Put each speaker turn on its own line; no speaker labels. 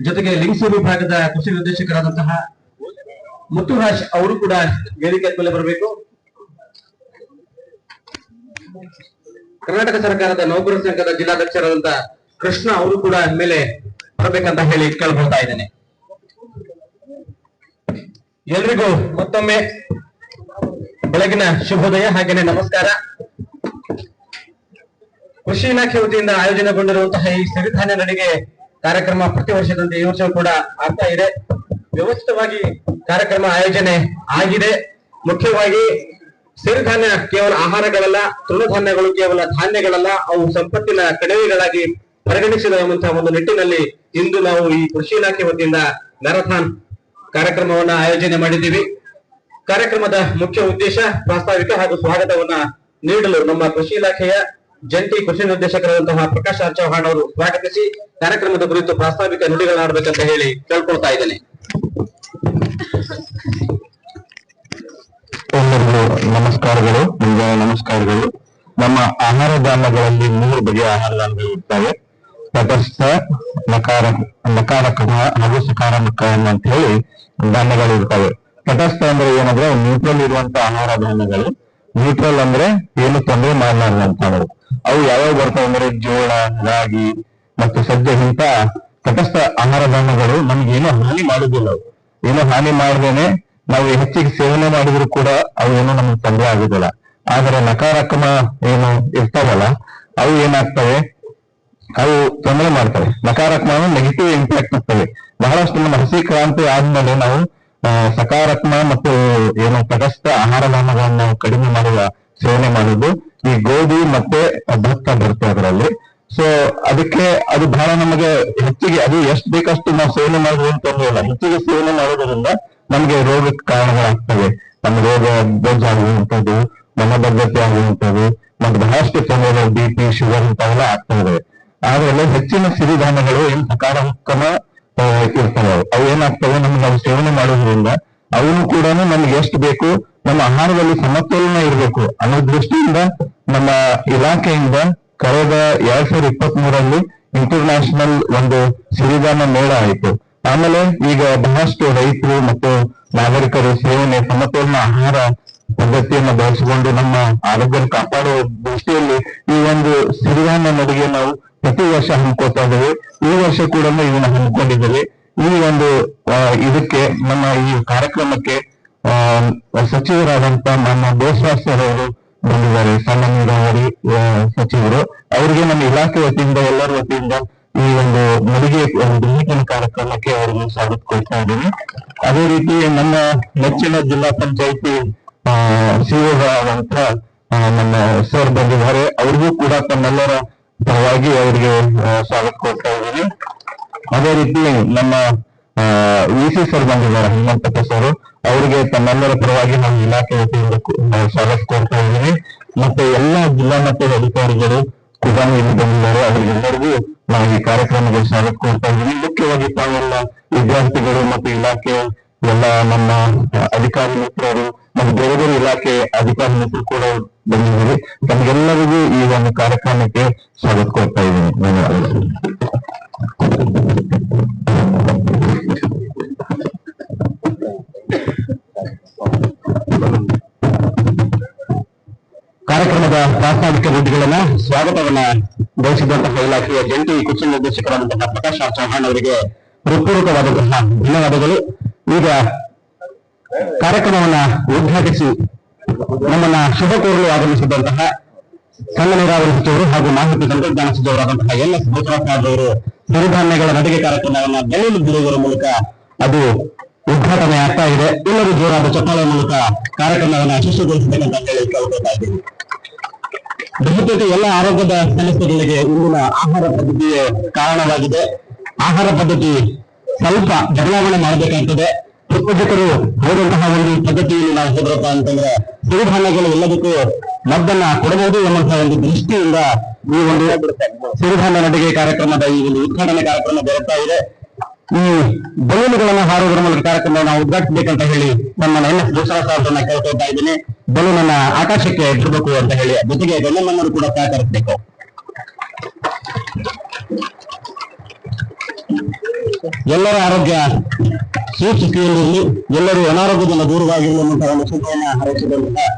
ಜೊತೆಗೆ ಲಿಂಗಸೂರು ವಿಭಾಗದ ಕೃಷಿ ನಿರ್ದೇಶಕರಾದಂತಹ ಮುತ್ತುರಾಜ್ ಅವರು ಕೂಡ ವೇದಿಕೆ ಮೇಲೆ ಬರಬೇಕು. ಕರ್ನಾಟಕ ಸರ್ಕಾರದ ನೌಕರ ಸಂಘದ ಜಿಲ್ಲಾಧ್ಯಕ್ಷರಾದಂತಹ ಕೃಷ್ಣ ಅವರು ಕೂಡ ಮೇಲೆ ಬರಬೇಕಂತ ಹೇಳಿ ಕೇಳ್ಕೊಳ್ತಾ ಇದ್ದೇನೆ. ಎಲ್ರಿಗೂ ಮತ್ತೊಮ್ಮೆ ಬೆಳಗಿನ ಶುಭೋದಯ ಹಾಗೇನೆ ನಮಸ್ಕಾರ. ಕೃಷಿ ಇಲಾಖೆ ವತಿಯಿಂದ ಆಯೋಜನೆಗೊಂಡಿರುವಂತಹ ಈ ಸಿರಿಧಾನ್ಯ ನಡಿಗೆ ಕಾರ್ಯಕ್ರಮ ಪ್ರತಿ ವರ್ಷದಂತೆ ಈ ವರ್ಷವೂ ಕೂಡ ಆಗ್ತಾ ಇದೆ. ವ್ಯವಸ್ಥಿತವಾಗಿ ಕಾರ್ಯಕ್ರಮ ಆಯೋಜನೆ ಆಗಿದೆ. ಮುಖ್ಯವಾಗಿ ಸಿರಿಧಾನ್ಯ ಕೇವಲ ಆಹಾರಗಳಲ್ಲ, ತೃಣಧಾನ್ಯಗಳು ಕೇವಲ ಧಾನ್ಯಗಳಲ್ಲ, ಅವು ಸಂಪತ್ತಿನ ಕಡಿಮೆಗಳಾಗಿ ಪರಿಗಣಿಸಿರುವಂತಹ ಒಂದು ನಿಟ್ಟಿನಲ್ಲಿ ಇಂದು ನಾವು ಈ ಕೃಷಿ ಇಲಾಖೆ ವತಿಯಿಂದ ಮ್ಯಾರಥಾನ್ ಕಾರ್ಯಕ್ರಮವನ್ನ ಆಯೋಜನೆ ಮಾಡಿದ್ದೀವಿ. ಕಾರ್ಯಕ್ರಮದ ಮುಖ್ಯ ಉದ್ದೇಶ ಪ್ರಾಸ್ತಾವಿಕ ಹಾಗೂ ಸ್ವಾಗತವನ್ನ ನೀಡಲು ನಮ್ಮ ಕೃಷಿ ಇಲಾಖೆಯ ಜಂಟಿ ಕೃಷಿ ನಿರ್ದೇಶಕರಾದಂತಹ ಪ್ರಕಾಶ್ ಆರ್ ಚೌಹಾಣ್ ಅವರು ಸ್ವಾಗತಿಸಿ ಕಾರ್ಯಕ್ರಮದ ಕುರಿತು ಪ್ರಾಸ್ತಾವಿಕ ನುಡಿಗಳಾಡಬೇಕಂತ ಹೇಳಿ ಕೇಳ್ಕೊಳ್ತಾ ಇದ್ದೇನೆ.
ನಮಸ್ಕಾರಗಳು, ಮುಂಜಾನೆ ನಮಸ್ಕಾರಗಳು. ನಮ್ಮ ಆಹಾರ ಧಾನ್ಯಗಳಲ್ಲಿ ಮೂರು ಬಗೆಯ ಆಹಾರ ಧಾನ್ಯಗಳು ಇರ್ತವೆ ತಟಸ್ಥ ನಕಾರ ನಕಾರಕ ಹಾಗೂ ಅಂತ ಹೇಳಿ ಧಾನ್ಯಗಳು ಇರ್ತವೆ. ತಟಸ್ಥ ಅಂದ್ರೆ ಏನಂದ್ರೆ ನ್ಯೂಟ್ರಲ್ ಇರುವಂತಹ ಆಹಾರ ಧಾನ್ಯಗಳು. ನ್ಯೂಟ್ರಲ್ ಅಂದ್ರೆ ಏನು ತೊಂದರೆ ಮಾಡಲಾರ್ದಂತವು ಅವು ಯಾವ್ಯಾವ ಬರ್ತವೆ ಅಂದ್ರೆ ಜೋಳ, ರಾಗಿ ಮತ್ತು ಸದ್ಯಕ್ಕಿಂತ ಇಂತ ತಟಸ್ಥ ಆಹಾರ ಧಾನ್ಯಗಳು ನಮ್ಗೇನು ಹಾನಿ ಮಾಡುದಿಲ್ಲ ಏನು ಹಾನಿ ಮಾಡದೇನೆ ನಾವು ಹೆಚ್ಚಿಗೆ ಸೇವನೆ ಮಾಡಿದ್ರು ಕೂಡ ಅವು ಏನು ನಮ್ಗೆ ತೊಂದರೆ ಆಗುದಿಲ್ಲ ಆದ್ರೆ ನಕಾರಾತ್ಮಕ ಏನು ಇರ್ತಾವಲ್ಲ, ಅವು ಏನಾಗ್ತವೆ? ಅವು ತೊಂದರೆ ಮಾಡ್ತವೆ. ನಕಾರಾತ್ಮಕ ನೆಗೆಟಿವ್ ಇಂಪ್ಯಾಕ್ಟ್ ಆಗ್ತವೆ ಬಹಳಷ್ಟು ನಮ್ಮ ಹಸಿ ಕ್ರಾಂತಿ ಆದ್ಮೇಲೆ ನಾವು ಸಕಾರಾತ್ಮ ಮತ್ತು ಏನು ತಟಸ್ಥ ಆಹಾರ ಧಾನ್ಯಗಳನ್ನು ಕಡಿಮೆ ಮಾಡುವ ಸೇವನೆ ಮಾಡುದು ಈ ಗೋಧಿ ಮತ್ತೆ ಸೊ ಅದಕ್ಕೆ ಅದು ಬಹಳ ನಮಗೆ ಹೆಚ್ಚಿಗೆ, ಅದು ಎಷ್ಟು ಬೇಕಷ್ಟು ನಾವು ಸೇವನೆ ಮಾಡುವುದು ಅಂತ ಇಲ್ಲ ಹೆಚ್ಚಿಗೆ ಸೇವನೆ ಮಾಡೋದ್ರಿಂದ ನಮಗೆ ರೋಗಕ್ಕೆ ಕಾರಣಗಳಾಗ್ತವೆ. ನಮ್ಮ ರೋಗ ಬೊಜ್ಜಾಗುವಂಥದ್ದು ಮನಬದ್ಧತೆ ಆಗುವಂಥದ್ದು ಮತ್ತೆ ಬಹಳಷ್ಟು ತೊಂದರೆ ಬಿ ಪಿ ಶುಗರ್ ಇಂಥವೆಲ್ಲ ಆಗ್ತಾ ಇದಾವೆ. ಆದ್ರೆ ಹೆಚ್ಚಿನ ಸಿರಿಧಾನ್ಯಗಳು ಏನ್ ಸಕಾರಾತ್ಮಕ ಇರ್ತವೆ. ಅವು ಏನಾಗ್ತವೆ? ನಮ್ಗೆ ನಾವು ಸೇವನೆ ಮಾಡೋದ್ರಿಂದ ಅವನು ಕೂಡ ನಮ್ಗೆ ಎಷ್ಟು ಬೇಕು? ನಮ್ಮ ಆಹಾರದಲ್ಲಿ ಸಮತೋಲನ ಇರಬೇಕು ಅನ್ನೋ ದೃಷ್ಟಿಯಿಂದ, ನಮ್ಮ ಇಲಾಖೆಯಿಂದ ಕಳೆದ ಎರಡ್ ಸಾವಿರದ ಇಪ್ಪತ್ತ್ ಮೂರಲ್ಲಿ ಇಂಟರ್ನ್ಯಾಷನಲ್ ಒಂದು ಸಿರಿಧಾಮ ಮೇಳ ಆಯಿತು. ಆಮೇಲೆ ಈಗ ಬಹಳಷ್ಟು ರೈತರು ಮತ್ತು ನಾಗರಿಕರು ಸೇವನೆ, ಸಮತೋಲನ ಆಹಾರ ಪದ್ಧತಿಯನ್ನು ಬಳಸಿಕೊಂಡು ನಮ್ಮ ಆರೋಗ್ಯ ಕಾಪಾಡುವ ದೃಷ್ಟಿಯಲ್ಲಿ ಈ ಒಂದು ಸಿರಿಧಾಮ ನಡಿಗೆ ನಾವು ಪ್ರತಿ ವರ್ಷ ಹಮ್ಮಿಕೊಳ್ತಾ ಇದ್ದೇವೆ. ಈ ವರ್ಷ ಕೂಡ ಇದನ್ನು ಹಮ್ಮಿಕೊಂಡಿದ್ದೇವೆ. ಈ ಒಂದು ಇದಕ್ಕೆ ನಮ್ಮ ಈ ಕಾರ್ಯಕ್ರಮಕ್ಕೆ ಸಚಿವರಾದಂತ ನಮ್ಮ ಅವರು ಬಂದಿದ್ದಾರೆ. ಸಣ್ಣ ನೀರಾವರಿ ಸಚಿವರು ಅವರಿಗೆ ನಮ್ಮ ಇಲಾಖೆ ವತಿಯಿಂದ ಎಲ್ಲರ ವತಿಯಿಂದ ಈ ಒಂದು ಮಡಿಗೆ ಮೀಟಿನ ಕಾರ್ಯಕ್ರಮಕ್ಕೆ ಅವರಿಗೆ ಸ್ವಾಗತ ಕೊಡ್ತಾ ಇದ್ದೀನಿ. ಅದೇ ರೀತಿ ನಮ್ಮ ನೆಚ್ಚಿನ ಜಿಲ್ಲಾ ಪಂಚಾಯತಿ ಆ, ನಮ್ಮ ಸರ್ ಬಂದಿದ್ದಾರೆ. ಅವ್ರಿಗೂ ಕೂಡ ತಮ್ಮೆಲ್ಲರ ಪರವಾಗಿ ಅವರಿಗೆ ಸ್ವಾಗತ ಕೊಡ್ತಾ ಇದ್ದೀನಿ. ಅದೇ ರೀತಿ ನಮ್ಮ ಸಿ ಸರ್ ಬಂದಿದ್ದಾರೆ, ಹನುಮಂತ ಸರ್ ಅವರಿಗೆ ತಮ್ಮೆಲ್ಲರ ಪರವಾಗಿ ನಮ್ಮ ಇಲಾಖೆ ವತಿಯಿಂದ ಕು- ಸ್ವಾಗತ ಕೋರ್ತಾ ಇದ್ದೀವಿ ಮತ್ತೆ ಎಲ್ಲಾ ಜಿಲ್ಲಾ ಮಟ್ಟದ ಅಧಿಕಾರಿಗಳು ಕೂಡ ಬಂದಿದ್ದಾರೆ. ಅವರಿಗೆಲ್ಲರಿಗೂ ನಾವು ಈ ಕಾರ್ಯಕ್ರಮಕ್ಕೆ ಸ್ವಾಗತ ಕೋರ್ತಾ ಇದ್ದೀನಿ ಮುಖ್ಯವಾಗಿ ತಾವೆಲ್ಲ ವಿದ್ಯಾರ್ಥಿಗಳು ಮತ್ತು ಇಲಾಖೆ ಎಲ್ಲ ನಮ್ಮ ಅಧಿಕಾರಿ ಮಿತ್ರರು ಮತ್ತು ಬೇರೆ ಬೇರೆ ಇಲಾಖೆ ಅಧಿಕಾರಿ ಮಿತ್ರರು ಕೂಡ ಬಂದಿದ್ದೀವಿ ತಮಗೆಲ್ಲರಿಗೂ ಈ ಒಂದು ಕಾರ್ಯಕ್ರಮಕ್ಕೆ ಸ್ವಾಗತ ಕೋರ್ತಾ ಇದ್ದೀನಿ. ಧನ್ಯವಾದಗಳು.
ಕಾರ್ಯಕ್ರಮದ ಪ್ರಾಸ್ತಾವಿಕ ಗುಡ್ಡಿಗಳನ್ನ ಸ್ವಾಗತವನ್ನ ಬಯಸಿದಂತಹ ಇಲಾಖೆಯ ಜಂಟಿ ಕೃಷಿ ನಿರ್ದೇಶಕರಾದಂತಹ ಪ್ರಕಾಶ್ ಆರ್ ಚೌಹಾಣ್ ಅವರಿಗೆ ಹೃತ್ಪೂರ್ವಕವಾದಂತಹ ಧನ್ಯವಾದಗಳು. ಈಗ ಕಾರ್ಯಕ್ರಮವನ್ನ ಉದ್ಘಾಟಿಸಿ ನಮ್ಮನ್ನ ಶುಭ ಕೋರಲು ಆಗಮಿಸಿದಂತಹ ಸಣ್ಣ ನೀರಾವರಿ ಸಚಿವರು ಹಾಗೂ ಮಾಹಿತಿ ತಂತ್ರಜ್ಞಾನ ಸಚಿವರಾದಂತಹ ಎನ್ ಎಸ್ ಭೂತರಾಜ್ ಅವರು ಸಿರಿಧಾನ್ಯಗಳ ನಡಿಗೆ ಕಾರ್ಯಕ್ರಮವನ್ನ ಬೆಳೆಯಲು ಬಿಡುವುದರ ಮೂಲಕ ಅದು ಉದ್ಘಾಟನೆ ಆಗ್ತಾ ಇದೆ. ಎಲ್ಲರೂ ಜೋರಾದ ಚಪ್ಪಾಳೆ ಮೂಲಕ ಕಾರ್ಯಕ್ರಮವನ್ನು ಯಶಸ್ವಿಗೊಳಿಸಬೇಕಂತ ಹೇಳಿ ಕೇಳ್ಕೊತಾ ಇದ್ದೀನಿ ಬಹುತೇಕ ಎಲ್ಲ ಆರೋಗ್ಯದ ಸಮಸ್ಯೆಗಳಿಗೆ ಇಂದಿನ ಆಹಾರ ಪದ್ಧತಿಯೇ ಕಾರಣವಾಗಿದೆ. ಆಹಾರ ಪದ್ಧತಿ ಸ್ವಲ್ಪ ಬದಲಾವಣೆ ಮಾಡಬೇಕಾಗ್ತದೆ. ಉತ್ಪಾದಕರು ಹೋದಂತಹ ಒಂದು ಪದ್ಧತಿಯಲ್ಲಿ ನಾವು ಹೋದ್ರಪ್ಪ ಅಂತಂದ್ರೆ ಸಿರಿಧಾನ್ಯಗಳು ಎಲ್ಲದಕ್ಕೂ ಮದ್ದನ್ನ ಕೊಡಬಹುದು ಎನ್ನುವಂತಹ ಒಂದು ದೃಷ್ಟಿಯಿಂದ ಈ ಒಂದು ಸಿರಿಧಾನ್ಯ ನಡಿಗೆ ಕಾರ್ಯಕ್ರಮದ ಈ ಒಂದು ಉದ್ಘಾಟನೆ ಕಾರ್ಯಕ್ರಮ ಬರುತ್ತಾ ಇದೆ. ಈ ಬಲೂನ್ಗಳನ್ನು ಹಾರೋದ್ರ ಮೂಲಕ ಕಾರ್ಯಕ್ರಮವನ್ನು ನಾವು ಉದ್ಘಾಟಿಸಬೇಕಂತ ಹೇಳಿ ನಮ್ಮ ಎನ್ ಎಸ್ ಭೂಷಣ ಸಾರ್ವನ್ನ ಕೇಳ್ಕೊಳ್ತಾ ಇದ್ದೀನಿ. ಅನ್ನ ಆಕಾಶಕ್ಕೆ ಬಿಡಬೇಕು ಅಂತ ಹೇಳಿ, ಜೊತೆಗೆ ಬೆಲ್ಲಮ್ಮನವರು ಕೂಡ ಸಹಕರಿಸಬೇಕು. ಎಲ್ಲರ ಆರೋಗ್ಯ ಸುಸ್ಥಿತಿಯಲ್ಲಿರಲಿ, ಎಲ್ಲರೂ ಅನಾರೋಗ್ಯದಿಂದ ದೂರವಾಗಿರಲಿ ಅನ್ನುವಂತಹ ಒಂದು ಶುಭವನ್ನು ಹಾರೈಸಿದಂತಹ